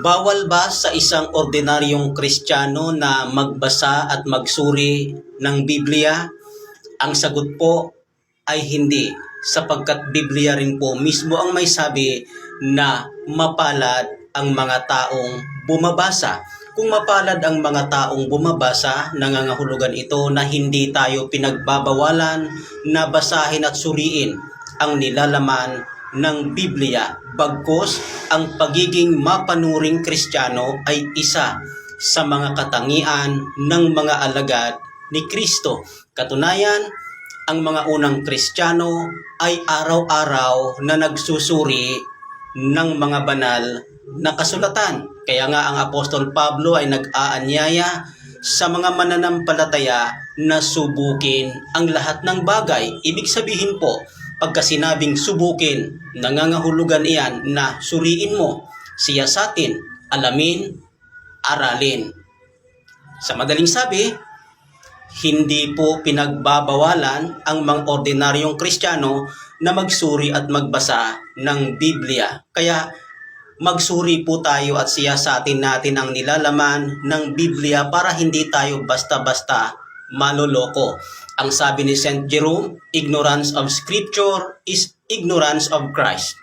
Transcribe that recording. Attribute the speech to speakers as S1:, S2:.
S1: Bawal ba sa isang ordinaryong Kristiyano na magbasa at magsuri ng Biblia? Ang sagot po ay hindi sapagkat Biblia rin po mismo ang may sabi na mapalad ang mga taong bumabasa. Kung mapalad ang mga taong bumabasa, nangangahulugan ito na hindi tayo pinagbabawalan na basahin at suriin ang nilalaman ng Biblia. Bagkus, ang pagiging mapanuring Kristiyano ay isa sa mga katangian ng mga alagad ni Kristo. Katunayan, ang mga unang Kristiyano ay araw-araw na nagsusuri ng mga banal na kasulatan. Kaya nga ang Apostol Pablo ay nag-aanyaya sa mga mananampalataya na subukin ang lahat ng bagay. Ibig sabihin po, pagka sinabing subukin, nangangahulugan iyan na suriin mo, siyasatin, alamin, aralin. Sa madaling sabi, hindi po pinagbabawalan ang mga ordinaryong Kristiyano na magsuri at magbasa ng Biblia. Kaya magsuri po tayo at siyasatin natin ang nilalaman ng Biblia para hindi tayo basta-basta maloloko. Ang sabi ni St. Jerome, ignorance of Scripture is ignorance of Christ.